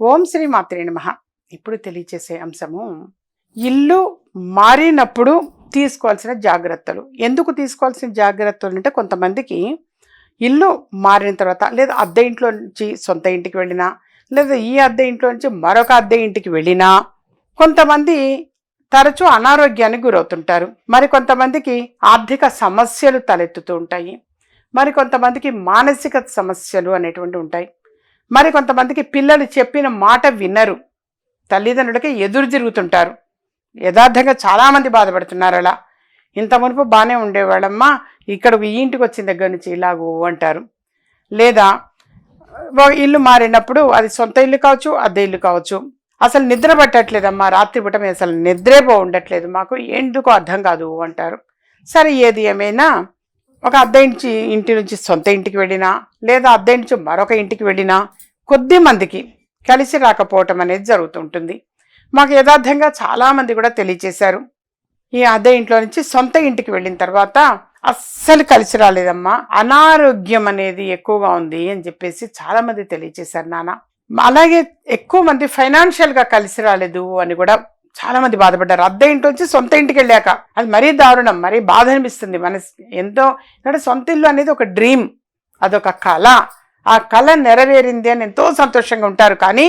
ఓం శ్రీ మాత్రే నమ. ఇప్పుడు తెలియచేసే అంశము ఇల్లు మారినప్పుడు తీసుకోవాల్సిన జాగ్రత్తలు. ఎందుకు తీసుకోవాల్సిన జాగ్రత్తలు అంటే కొంతమందికి ఇల్లు మారిన తర్వాత లేదా అద్దె ఇంట్లో నుంచి సొంత ఇంటికి వెళ్ళినా లేదా ఈ అద్దె ఇంట్లో నుంచి మరొక అద్దె ఇంటికి వెళ్ళినా కొంతమంది తరచూ అనారోగ్యానికి గురవుతుంటారు. మరి కొంతమందికి ఆర్థిక సమస్యలు తలెత్తుతూ ఉంటాయి. మరి కొంతమందికి మానసిక సమస్యలు అనేటువంటి ఉంటాయి. మరి కొంతమందికి పిల్లలు చెప్పిన మాట వినరు. తల్లిదండ్రులకి ఎదురు జరుగుతుంటారు. యథార్థంగా చాలామంది బాధపడుతున్నారు అలా. ఇంత మునుపు బాగానే ఉండేవాళ్ళమ్మా ఇక్కడ ఈ ఇంటికి వచ్చిన దగ్గర నుంచి ఇలాగో అంటారు. లేదా ఇల్లు మారినప్పుడు అది సొంత ఇల్లు కావచ్చు అద్దె ఇల్లు కావచ్చు. అసలు నిద్ర పట్టట్లేదమ్మా రాత్రిపూట మేము అసలు నిద్రే ఉండట్లేదు మాకు ఎందుకు అర్థం కాదు అంటారు. సరే ఏది ఏమైనా ఒక అద్దె ఇంటి ఇంటి నుంచి సొంత ఇంటికి వెళ్ళినా లేదా అద్దె నుంచి మరొక ఇంటికి వెళ్ళినా కొద్ది మందికి కలిసి రాకపోవటం అనేది జరుగుతుంటుంది. మాకు యథార్థంగా చాలామంది కూడా తెలియచేశారు. ఈ అద్దె ఇంట్లో నుంచి సొంత ఇంటికి వెళ్ళిన తర్వాత అస్సలు కలిసి రాలేదమ్మా అనారోగ్యం అనేది ఎక్కువగా ఉంది అని చెప్పేసి చాలామంది తెలియచేశారు నాన్న. అలాగే ఎక్కువ మంది ఫైనాన్షియల్గా కలిసి రాలేదు అని కూడా చాలామంది బాధపడ్డారు. అద్దె ఇంటి వచ్చి సొంత ఇంటికి వెళ్ళాక అది మరీ దారుణం మరీ బాధ అనిపిస్తుంది మనసు ఎంతో ఎందుకంటే సొంత ఇల్లు అనేది ఒక డ్రీమ్ అదొక కళ. ఆ కళ నెరవేరింది అని ఎంతో సంతోషంగా ఉంటారు. కానీ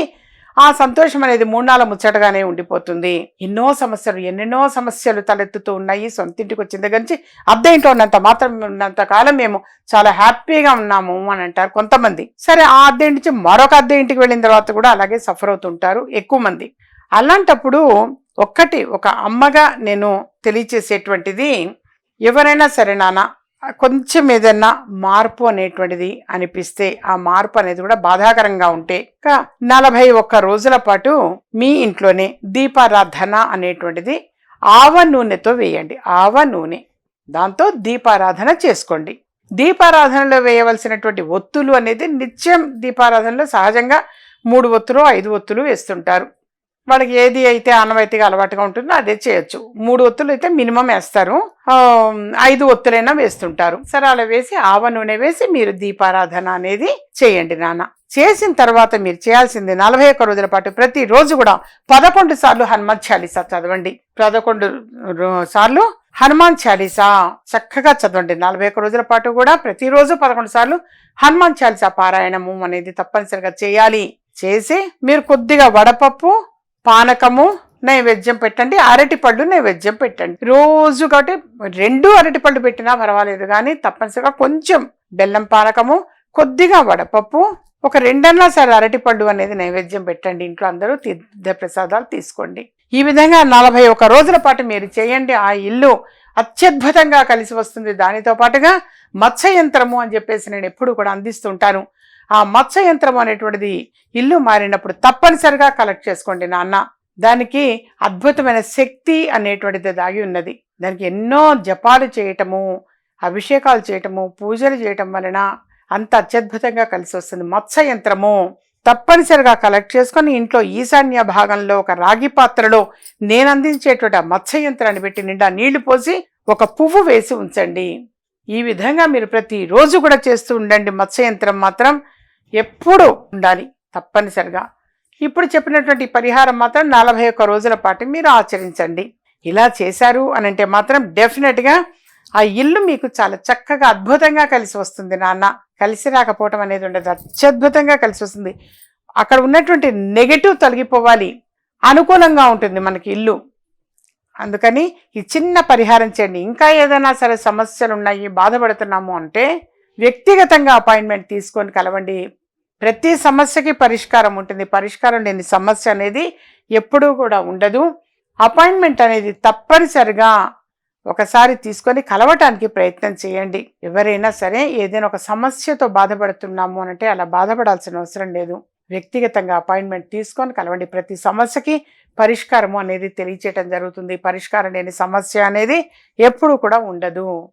ఆ సంతోషం అనేది మూడు ముచ్చటగానే ఉండిపోతుంది. ఎన్నో సమస్యలు ఎన్నెన్నో సమస్యలు తలెత్తుతూ ఉన్నాయి. సొంత ఇంటికి వచ్చిన దగ్గర నుంచి అద్దె ఇంట్లో ఉన్నంత మాత్రం ఉన్నంత కాలం మేము చాలా హ్యాపీగా ఉన్నాము అని అంటారు కొంతమంది. సరే ఆ అద్దె నుంచి మరొక అద్దె ఇంటికి వెళ్ళిన తర్వాత కూడా అలాగే సఫర్ అవుతుంటారు ఎక్కువ మంది. అలాంటప్పుడు ఒక్కటి ఒక అమ్మగా నేను తెలియచేసేటువంటిది ఎవరైనా సరే నాన్న కొంచెం ఏదన్నా మార్పు అనేటువంటిది అనిపిస్తే ఆ మార్పు అనేది కూడా బాధాకరంగా ఉంటే నలభై ఒక్క రోజుల పాటు మీ ఇంట్లోనే దీపారాధన అనేటువంటిది ఆవ నూనెతో వేయండి. ఆవ నూనె. దాంతో దీపారాధన చేసుకోండి. దీపారాధనలో వేయవలసినటువంటి ఒత్తులు అనేది నిత్యం దీపారాధనలో సహజంగా మూడు ఒత్తులు ఐదు ఒత్తులు వేస్తుంటారు. వాళ్ళకి ఏది అయితే ఆనవాయితీగా అలవాటుగా ఉంటుందో అదే చేయొచ్చు. మూడు ఒత్తులు అయితే మినిమం వేస్తారు. ఐదు ఒత్తులైనా వేస్తుంటారు. సరే అలా వేసి ఆవ నూనె వేసి మీరు దీపారాధన అనేది చేయండి నాన్న. చేసిన తర్వాత మీరు చేయాల్సింది నలభై ఒక్క రోజుల పాటు ప్రతిరోజు కూడా పదకొండు సార్లు హనుమాన్ చాలీసా చదవండి. పదకొండు సార్లు హనుమాన్ చాలీసా చక్కగా చదవండి. నలభై ఒక్క రోజుల పాటు కూడా ప్రతిరోజు పదకొండు సార్లు హనుమాన్ చాలీసా పారాయణము అనేది తప్పనిసరిగా చేయాలి. చేసి మీరు కొద్దిగా వడపప్పు పానకము నైవేద్యం పెట్టండి. అరటిపళ్ళు నైవేద్యం పెట్టండి. రోజు కాబట్టి రెండు అరటిపళ్ళు పెట్టినా పర్వాలేదు కానీ తప్పనిసరిగా కొంచెం బెల్లం పానకము కొద్దిగా వడపప్పు ఒక రెండన్నా సరే అరటిపండు అనేది నైవేద్యం పెట్టండి. ఇంట్లో అందరూ తీర్థ ప్రసాదాలు తీసుకోండి. ఈ విధంగా నలభై ఒక రోజుల పాటు మీరు చేయండి. ఆ ఇల్లు అత్యద్భుతంగా కలిసి వస్తుంది. దానితో పాటుగా మత్స్య యంత్రము అని చెప్పేసి నేను ఎప్పుడు కూడా అందిస్తుంటాను. ఆ మత్స్య యంత్రం అనేటువంటిది ఇల్లు మారినప్పుడు తప్పనిసరిగా కలెక్ట్ చేసుకోండి నాన్న. దానికి అద్భుతమైన శక్తి అనేటువంటిది దాగి ఉన్నది. దానికి ఎన్నో జపాలు చేయటము అభిషేకాలు చేయటము పూజలు చేయటం వలన అంత అత్యద్భుతంగా కలిసి వస్తుంది మత్స్య యంత్రము తప్పనిసరిగా కలెక్ట్ చేసుకొని ఇంట్లో ఈశాన్య భాగంలో ఒక రాగి పాత్రలో నేను అందించేటువంటి ఆ మత్స్య యంత్రాన్ని పెట్టి నిండా నీళ్ళు పోసి ఒక పువ్వు వేసి ఉంచండి. ఈ విధంగా మీరు ప్రతిరోజు కూడా చేస్తూ ఉండండి. మత్స్య యంత్రం మాత్రం ఎప్పుడూ ఉండాలి తప్పనిసరిగా. ఇప్పుడు చెప్పినటువంటి పరిహారం మాత్రం నలభై ఒక్క రోజుల పాటు మీరు ఆచరించండి. ఇలా చేశారు అనంటే మాత్రం డెఫినెట్గా ఆ ఇల్లు మీకు చాలా చక్కగా అద్భుతంగా కలిసి వస్తుంది నాన్న. కలిసి రాకపోవటం అనేది ఉండదు. అత్యద్భుతంగా కలిసి వస్తుంది. అక్కడ ఉన్నటువంటి నెగటివ్ తొలగిపోవాలి. అనుకూలంగా ఉంటుంది మనకి ఇల్లు. అందుకని ఈ చిన్న పరిహారం చేయండి. ఇంకా ఏదైనా సరే సమస్యలు ఉన్నాయి బాధపడుతున్నాము అంటే వ్యక్తిగతంగా అపాయింట్మెంట్ తీసుకొని కలవండి. ప్రతి సమస్యకి పరిష్కారం ఉంటుంది. పరిష్కారం లేని సమస్య అనేది ఎప్పుడూ కూడా ఉండదు. అపాయింట్మెంట్ అనేది తప్పనిసరిగా ఒకసారి తీసుకొని కలవటానికి ప్రయత్నం చేయండి. ఎవరైనా సరే ఏదైనా ఒక సమస్యతో బాధపడుతున్నాము అంటే అలా బాధపడాల్సిన అవసరం లేదు. వ్యక్తిగతంగా అపాయింట్మెంట్ తీసుకొని కలవండి. ప్రతి సమస్యకి పరిష్కారము అనేది తెలియచేయటం జరుగుతుంది. పరిష్కారం లేని సమస్య అనేది ఎప్పుడు కూడా ఉండదు.